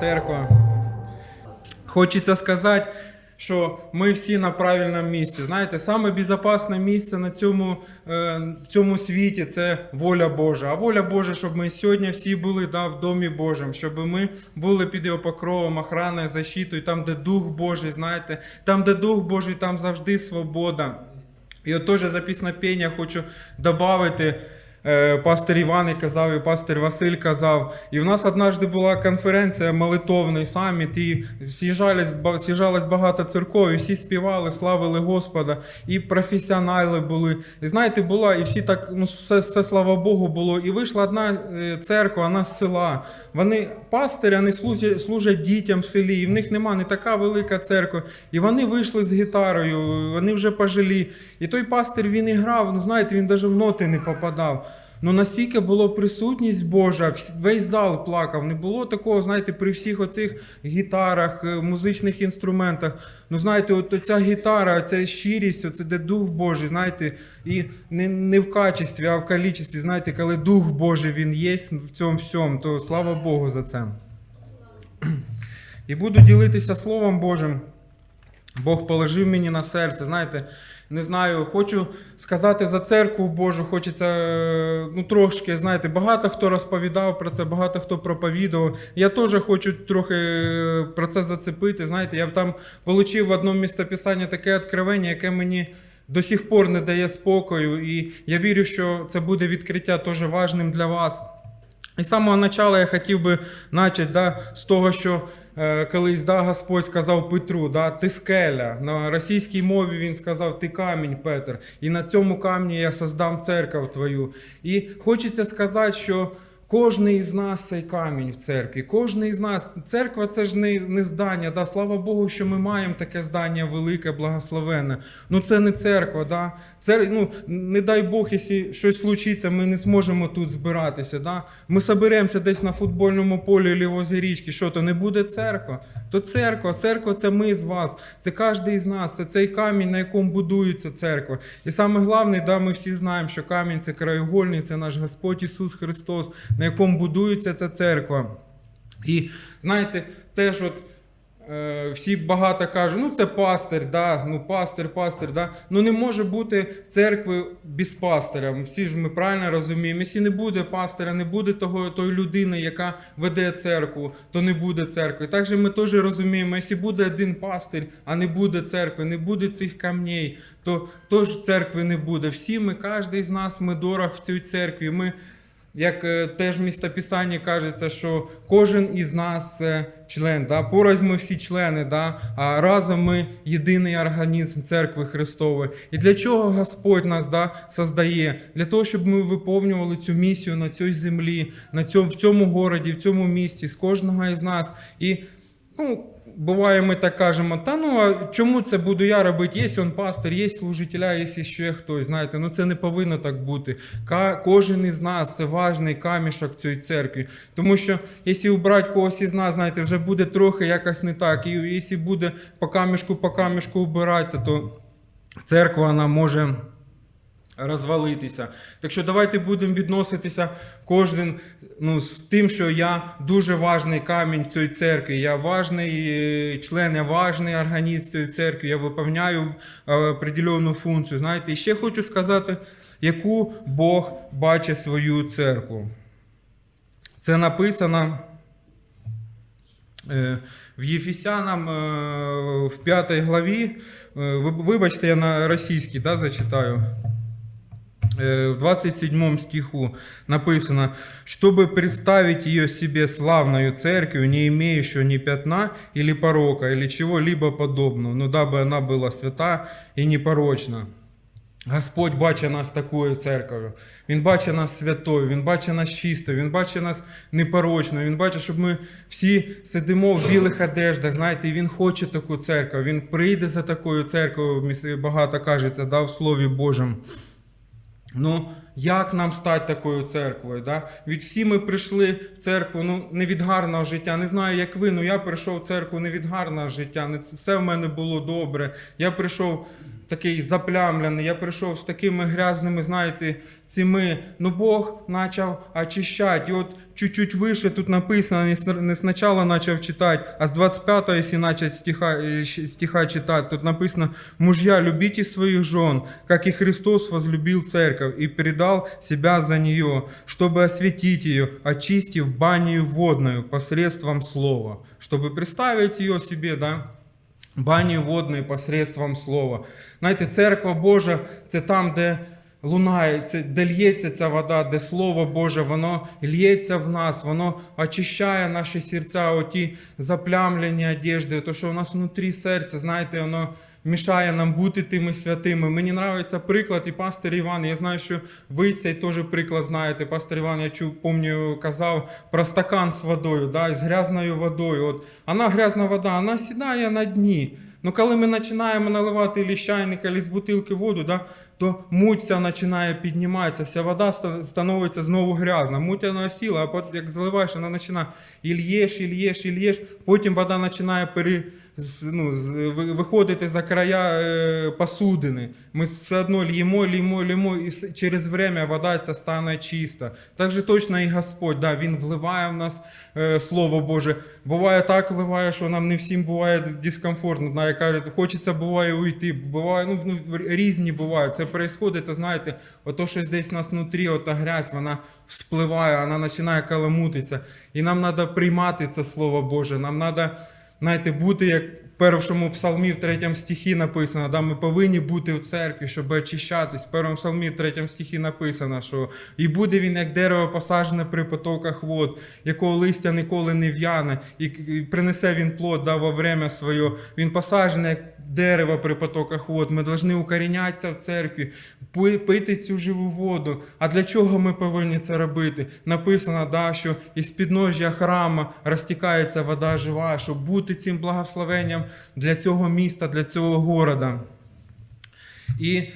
церква. Хочеться сказати, що ми всі на правильному місці. Знаєте, саме безпечне місце на цьому, е, в цьому світі це воля Божа. А воля Божа, щоб ми сьогодні всі були да, в домі Божому, щоб ми були під його покровом, охраною, защитою, там, де Дух Божий, знаєте, там, де Дух Божий, там завжди свобода. І от теж за піснопіння хочу додати. Е, Пастор Іван і казав, і пастор Василь казав. І в нас однажды була конференція молитовний саміт, і з'їжджались, ба- з'їжджалось багато церков, і всі співали, славили Господа, і професіонали були. І знаєте, була, і всі так, ну все, все слава Богу, було. І вийшла одна е, церква, вона з села. Вони пастирі, вони служать, служать дітям в селі, і в них нема не така велика церква. І вони вийшли з гітарою, вони вже пожилі. І той пастир він і грав, ну знаєте, він навіть в ноти не попадав. Ну настільки було присутність Божа, весь зал плакав. Не було такого, знаєте, при всіх оцих гітарах, е, музичних інструментах. Ну, знаєте, от ця гітара, ця щирість, оце де Дух Божий, знаєте, і не, не в качестві, а в кількості. Знаєте, коли Дух Божий він є в цьому всьому, то слава Богу за це. І буду ділитися Словом Божим. Бог положив мені на серце, знаєте, не знаю, хочу сказати за церкву Божу, хочеться е, ну, трошки, знаєте, багато хто розповідав про це, багато хто проповідував. Я теж хочу трохи е, про це зацепити. Знаєте, я там отримав в одному містописанні таке відкривання, яке мені до сих пор не дає спокою. І я вірю, що це буде відкриття теж важним для вас. І з самого початку я хотів би почати да, з того, що колись да, Господь сказав Петру, да, ти скеля. На російській мові він сказав, ти камінь, Петр. І на цьому камні я создам церкву твою. І хочеться сказати, що кожний із нас цей камінь в церкві. Кожний із нас. Церква це ж не, не здання. Да? Слава Богу, що ми маємо таке здання велике, благословенне. Ну це не церква. Да? Це, ну, не дай Бог, якщо щось случиться, ми не зможемо тут збиратися. Да? Ми соберемося десь на футбольному полі або возле річки. Що то не буде церква? То церква, церква це ми з вас, це кожен із нас, це цей камінь, на якому будується церква. І саме головне, да, ми всі знаємо, що камінь це краєугольний, це наш Господь Ісус Христос, на якому будується ця церква. І знаєте, теж от. Е, всі багато кажуть, ну це пастир, да, ну пастир, пастир, да. Ну не може бути церкви без пастиря. Всі ж ми правильно розуміємо. Якщо не буде пастиря, не буде того, тої людини, яка веде церкву, то не буде церкви. Так же ми теж розуміємо, якщо буде один пастир, а не буде церкви, не буде цих камней, то теж церкви не буде. Всі ми, кожен з нас, ми дорог в цій церкві. Ми як теж теж містописання кажеться, що кожен із нас це член, да? порознь ми всі члени, да? а разом ми єдиний організм церкви Христової. І для чого Господь нас да, создає? Для того, щоб ми виповнювали цю місію на цій землі, на цьому, в цьому городі, в цьому місті, з кожного із нас. І ну, буває, ми так кажемо, та ну а чому це буду я робити? Є он пастор, є служителя, є ще хтось. Знаєте, ну це не повинно так бути. Кожен із нас це важний камішок в цій церкві. Тому що якщо убрати когось із нас, знаєте, вже буде трохи якось не так. І якщо буде по камішку, по камішку убиратися, то церква вона може розвалитися. Так що давайте будемо відноситися кожен ну, з тим, що я дуже важний камінь в цій церкві. Я важний член, я важний організм цієї церкви, я виповняю е, определенну функцію. Знаєте, і ще хочу сказати, яку Бог бачить свою церкву. Це написано. Е, В Єфесянам е, в 5 главі, вибачте, я на російській да, зачитаю. Э, в 27 стиху написано, чтобы представить ее себе славною церковью, не имеющую ни пятна или порока, или чего-либо подобного, но дабы она была свята и непорочна. Господь бачить нас такою церков'ю. Він бачить нас святою, Він бачить нас чистою, Він бачить нас непорочною. Він бачить, щоб ми всі сидимо в білих одеждах. Знаєте, і Він хоче таку церкву. Він прийде за такою церквою, міс- багато кажеться, да, в Слові Божому. Ну, як нам стати такою церквою? Да? Від всі ми прийшли в церкву ну, не від гарного життя. Не знаю, як ви, але я прийшов в церкву не від гарного життя. Не все в мене було добре. Я прийшов такий заплямлений, я прийшов з такими грязними, знаєте, цими. Ну Бог почав очищати. І от чуть-чуть вище тут написано, не спочатку почав читати, а з 25-го, якщо почати стиха, е, стиха читати, тут написано «Мужья, любите своих жен, как и Христос возлюбил церковь и передал себя за нее, чтобы осветить ее, очистив баню водную посредством слова». Чтобы представить ее себе, да, бані водної посредством слова. Знаєте, церква Божа це там, де лунає, це, де лється ця вода, де Слово Боже, воно лється в нас, воно очищає наші серця, оті заплямлені одежди, то, що у нас внутрі серця, знаєте, воно мішає нам бути тими святими. Мені подобається приклад і пастор Іван. Я знаю, що ви цей теж приклад знаєте. Пастор Іван, я чув, пам'ятаю, казав про стакан з водою, да, з грязною водою. От, вона грязна вода, вона сідає на дні. Ну, коли ми починаємо наливати ілі з чайника, ілі з бутилки воду, да, то муть ця починає підніматися, вся вода ста- становиться знову грязна. Муть вона сіла, а потім, як заливаєш, вона починає і л'єш, і л'єш, і л'єш, потім вода починає пере, ну, ви- виходити за края е, посудини. Ми все одно л'ємо, л'ємо, л'ємо, і через время вода ця стане чиста. Так же точно і Господь, да, Він вливає в нас е, Слово Боже. Буває так вливає, що нам не всім буває дискомфортно. Як кажуть, хочеться буває уйти. Буває, ну, ну, різні бувають. Це відбувається, то знаєте, ото щось десь нас внутрі, ота грязь, вона спливає, вона починає каламутитися. І нам треба приймати це Слово Боже. Нам треба, знаєте, бути як першому псалмі, в третьому стихі написано, да, ми повинні бути в церкві, щоб очищатись. В першому псалмі, в третьому стихі написано, що і буде він як дерево посаджене при потоках вод, якого листя ніколи не в'яне, і принесе він плод да, во время своє. Він посаджений як дерево при потоках вод. Ми повинні укорінятися в церкві, пити цю живу воду. А для чого ми повинні це робити? Написано, да, що із підножжя храма розтікається вода жива, щоб бути цим благословенням для цього міста, для цього города. І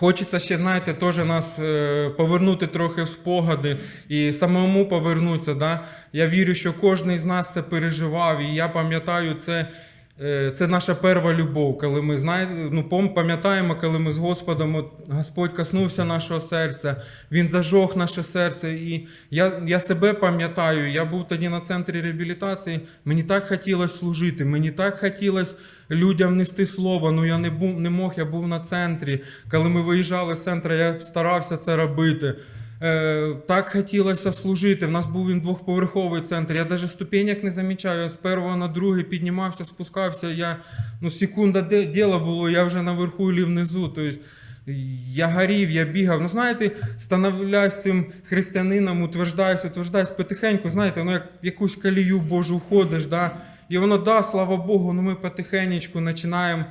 Хочеться ще, знаєте, теж нас е, повернути трохи в спогади і самому повернутися. Да? Я вірю, що кожен з нас це переживав, і я пам'ятаю, це, це наша перша любов, коли ми знаєте, ну, пам'ятаємо, коли ми з Господом, от, Господь коснувся нашого серця, Він зажог наше серце. І я, я себе пам'ятаю, я був тоді на центрі реабілітації, мені так хотілося служити, мені так хотілося людям нести слово. Ну я не був, не мог, я був на центрі. Коли ми виїжджали з центру, я старався це робити. Е, так хотілося служити. В нас був він двохповерховий центр. Я навіть ступенек не замічаю. Я з першого на другий піднімався, спускався. Я, ну, секунда діла було, я вже наверху і внизу. Тобто, я горів, я бігав. Ну, знаєте, становляюсь цим християнином, утверждаюсь, утверждаюсь потихеньку, знаєте, ну як в якусь колію Божу входиш, да? і воно, да, слава Богу, ну ми потихенечку починаємо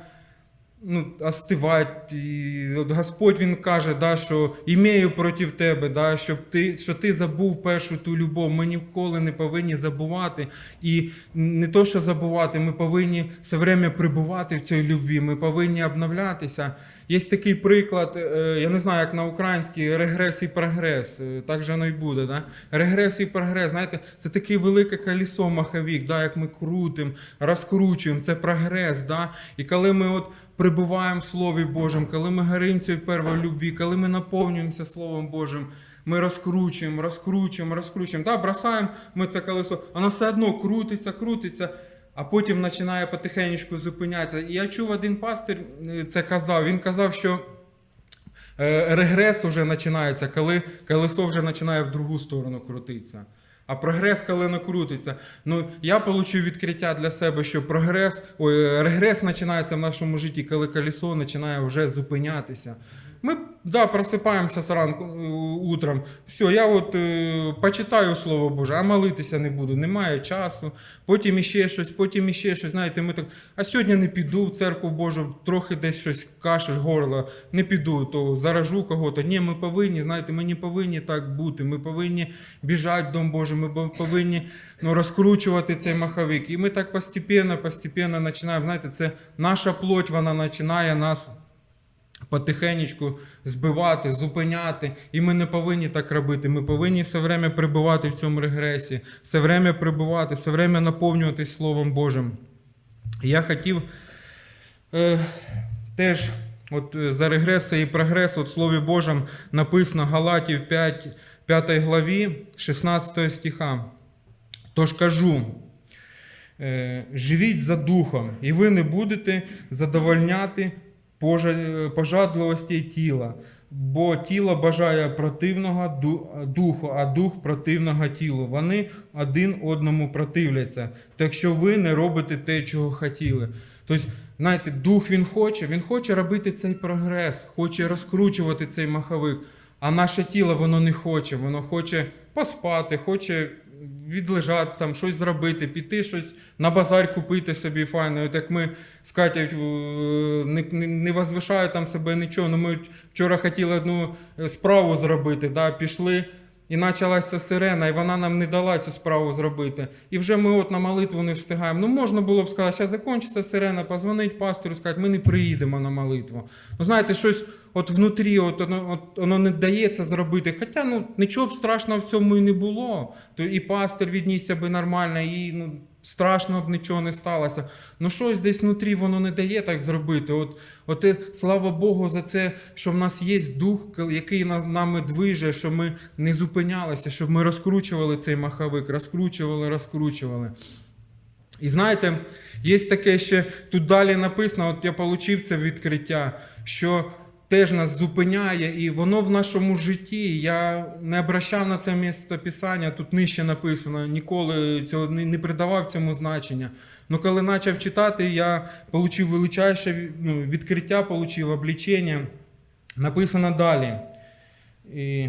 ну, остивати. От Господь Він каже, да, що імею проти тебе, да, щоб ти, що ти забув першу ту любов. Ми ніколи не повинні забувати. І не то, що забувати, ми повинні все время прибувати в цій любві, ми повинні обновлятися. Є такий приклад, е, я не знаю, як на українській регрес і прогрес. е, Так же воно і буде. Да? Регрес і прогрес, знаєте, це таке велике колесо маховік, да, як ми крутимо, розкручуємо, це прогрес. Да? І коли ми от прибуваємо в Слові Божому, коли ми горимо цією первою любві, коли ми наповнюємося Словом Божим, ми розкручуємо, розкручуємо, розкручуємо. Да, бросаємо ми це колесо, воно все одно крутиться, крутиться. А потім починає потихеньку зупинятися. І я чув, один пастир е, це казав. Він казав, що е, регрес вже починається, коли колесо вже починає в другу сторону крутитися. А прогрес, коли крутиться. Ну, я отримав відкриття для себе, що прогрес, ой, регрес починається в нашому житті, коли колесо починає вже зупинятися. Ми да, просипаємося зранку е, утром. Все, я от е, почитаю Слово Боже, а молитися не буду, немає часу. Потім іще щось, потім іще щось. Знаєте, ми так, а сьогодні не піду в церкву Божу, трохи десь щось кашель, горло, не піду, то заражу кого-то. Ні, ми повинні, знаєте, ми не повинні так бути. Ми повинні біжати Дом Божий, ми повинні ну, розкручувати цей маховик. І ми так постепенно, постепенно починаємо. Знаєте, це наша плоть, вона починає нас потихенечку збивати, зупиняти. І ми не повинні так робити. Ми повинні все время прибувати в цьому регресі, все время прибувати, все время наповнюватись Словом Божим. Я хотів е, теж от е, за регрес і прогрес, от в Слові Божому написано Галатів 5, 5 главі, 16 стиха. Тож кажу, е, живіть за духом, і ви не будете задовольняти пожа- пожадливості тіла. Бо тіло бажає противного духу, а дух противного тілу. Вони один одному противляться. Так що ви не робите те, чого хотіли. Тобто, знаєте, дух він хоче, він хоче робити цей прогрес, хоче розкручувати цей маховик. А наше тіло воно не хоче, воно хоче поспати, хоче відлежати, там, щось зробити, піти щось на базар купити собі файно. От як ми з Катя не, не, не возвишаю там себе нічого. Ну ми вчора хотіли одну е, справу зробити, да, пішли. І почалася сирена, і вона нам не дала цю справу зробити. І вже ми от на молитву не встигаємо. Ну можна було б сказати, що закінчиться сирена, позвонить пастору, сказати, ми не приїдемо на молитву. Ну знаєте, щось от внутрі, от воно, от воно не дається зробити. Хоча ну нічого б страшного в цьому і не було. То і пастор віднісся би нормально, і ну. Страшно б нічого не сталося. Ну щось десь внутрі воно не дає так зробити. От, от слава Богу за це, що в нас є дух, який нами движе, що ми не зупинялися, щоб ми розкручували цей маховик, розкручували, розкручували. І знаєте, є таке ще тут далі написано, от я отримав це відкриття, що теж нас зупиняє, і воно в нашому житті. Я не обращав на це місце писання, тут нижче написано, ніколи цього не, придавав цьому значення. Ну, коли почав читати, я отримав величайше ну, відкриття, отримав облічення. Написано далі. І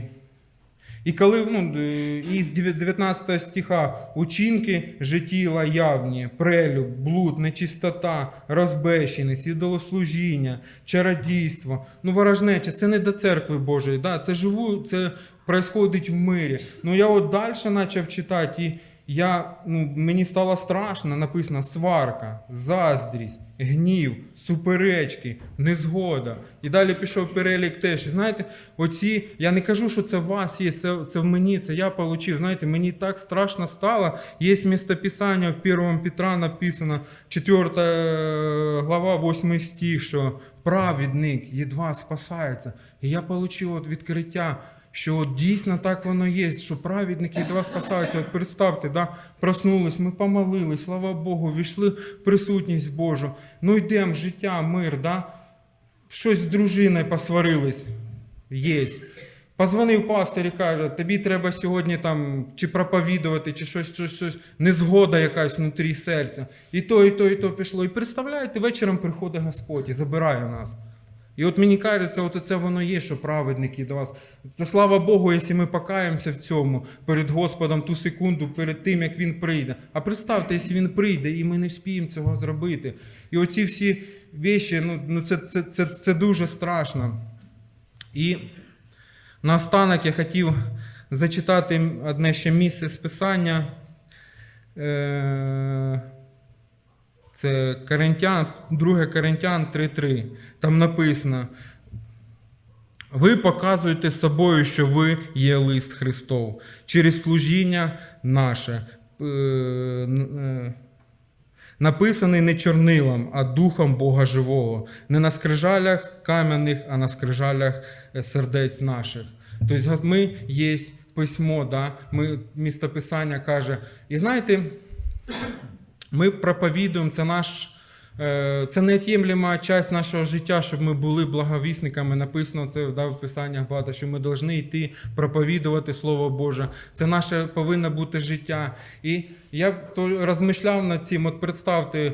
і коли ну, е, із 19 стиха учинки житіла явні, прелюб, блуд, нечистота, розбещеність, ідолослужіння, чародійство, ну ворожнеча, це не до церкви Божої, да, це живу, це происходить в мирі. Ну я от далі почав читати, і я, ну, мені стало страшно, написано сварка, заздрість, гнів, суперечки, незгода. І далі пішов перелік теж. І знаєте, оці, я не кажу, що це в вас є, це, це в мені, це я отримав. Знаєте, мені так страшно стало. Є містописання в 1 Петра написано, 4 глава, 8 стих, що праведник єдва спасається. І я отримав от відкриття. Що дійсно так воно є, що праведники від вас спасаються. От представте, да, проснулись, ми помолились, слава Богу, війшли в присутність Божу. Ну йдемо, життя, мир, да? щось з дружиною посварились. Є. Позвонив пастор і каже, тобі треба сьогодні там чи проповідувати, чи щось, щось, щось, незгода якась внутрі серця. І то, і то, і то пішло. І представляєте, вечором приходить Господь і забирає нас. І от мені кажеться, от це воно є, що праведники до вас. Це слава Богу, якщо ми покаємося в цьому перед Господом ту секунду, перед тим, як Він прийде. А представте, якщо Він прийде, і ми не вспіємо цього зробити. І оці всі віші, ну, ну це, це, це, це дуже страшно. І наостанок я хотів зачитати одне ще місце з Писання. Е- це Коринтян, 2 Коринтян 3.3. Там написано: ви показуєте собою, що ви є лист Христов через служіння наше. е, е, Написаний не чорнилом, а духом Бога живого, не на скрижалях кам'яних, а на скрижалях е, сердець наших. Тобто ми є письмо, да? ми, містописання каже. І знаєте, ми проповідуємо, це наш. е, Це неот'ємлема часть нашого життя, щоб ми були благовісниками. Написано це да, в Писаннях багато, що ми повинні йти проповідувати Слово Боже. Це наше повинно бути життя. І я то розмишляв над цим. От представте,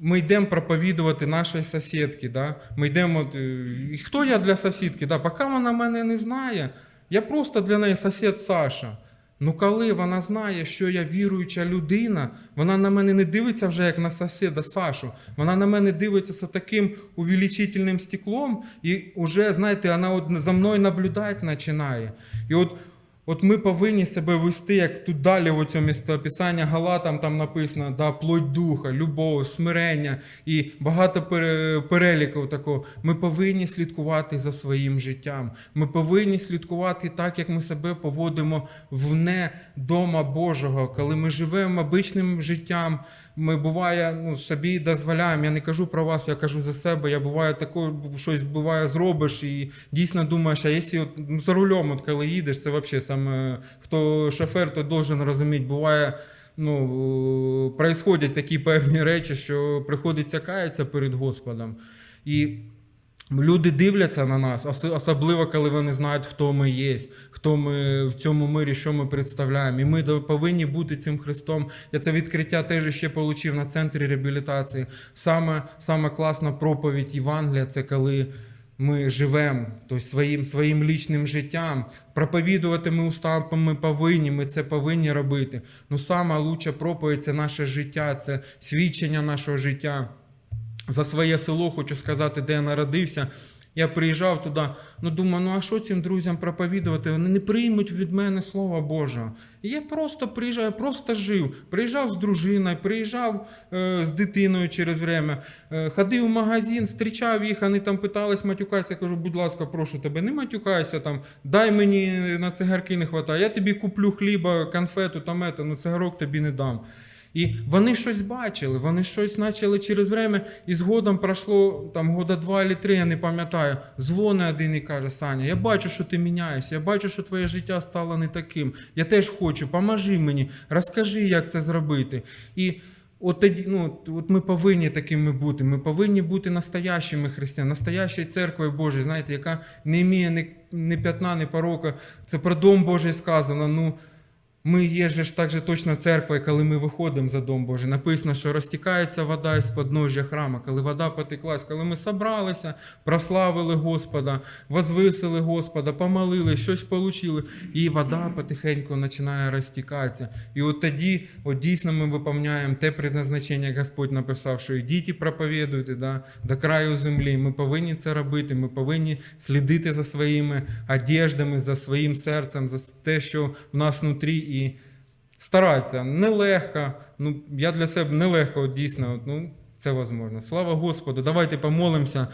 ми йдемо проповідувати нашій сусідки. Да? Ми йдемо. От, е, хто я для сусідки? Да? Поки вона мене не знає, я просто для неї сусід Саша. Ну, коли вона знає, що я віруюча людина, вона на мене не дивиться вже як на сусіда Сашу. Вона на мене дивиться з таким увеличительним стеклом, і вже, знаєте, вона от за мною наблюдати починає. І от От ми повинні себе вести, як тут далі в цьому містописання Галатам там написано, да, плоть духа, любов, смирення і багато переліків такого. Ми повинні слідкувати за своїм життям. Ми повинні слідкувати так, як ми себе поводимо вне дома Божого, коли ми живемо обичним життям. Ми буває, ну собі дозволяємо. Я не кажу про вас, я кажу за себе. Я буває таке, щось буває, зробиш і дійсно думаєш, а якщо ну, за рулем, от коли їдеш, це взагалі саме хто шофер, то должен розуміти. Буває, ну происходять такі певні речі, що приходиться каятися перед Господом. І Люди дивляться на нас, особливо коли вони знають, хто ми є, хто ми в цьому мирі, що ми представляємо. І ми повинні бути цим Христом. Я це відкриття теж ще отримав на центрі реабілітації. Саме, саме класна проповідь Євангелія це коли ми живемо тобто своїм, своїм лічним життям. Проповідувати ми устами повинні, ми це повинні робити. Ну сама лучша проповідь це наше життя, це свідчення нашого життя за своє село хочу сказати, де я народився. Я приїжджав туди, ну думаю, ну а що цим друзям проповідувати? Вони не приймуть від мене Слова Божого. І я просто приїжджав, я просто жив. Приїжджав з дружиною, приїжджав е, з дитиною через время, е, ходив в магазин, зустрічав їх, вони там питались матюкатися. Кажу, будь ласка, прошу тебе, не матюкайся там, дай мені на цигарки не вистачає, я тобі куплю хліба, конфету, там, ну цигарок тобі не дам. І вони щось бачили, вони щось почали через время, і згодом пройшло там года два чи три, я не пам'ятаю. Дзвони один і каже: Саня, я бачу, що ти міняєшся, я бачу, що твоє життя стало не таким. Я теж хочу, поможи мені, розкажи, як це зробити. І от тоді, ну, от ми повинні такими бути. Ми повинні бути настоящими християнами, настоящою церквою Божою, знаєте, яка не має ні, ні п'ятна, ні порока. Це про дом Божий сказано. Ну, ми є же ж так же точно церква, коли ми виходимо за дом Божий. Написано, що розтікається вода із подножжя храма, коли вода потеклась, коли ми собралися, прославили Господа, возвисили Господа, помолили, щось получили, і вода потихеньку починає розтікатися. І от тоді, от дійсно, ми виповняємо те предназначення, як Господь написав, що ідіть і проповідуйте да, до краю землі. Ми повинні це робити. Ми повинні слідити за своїми одеждами, за своїм серцем, за те, що в нас внутрі, і старатися. Нелегко. Ну, я для себе нелегко, дійсно. Ну, це можливо. Слава Господу. Давайте помолимося.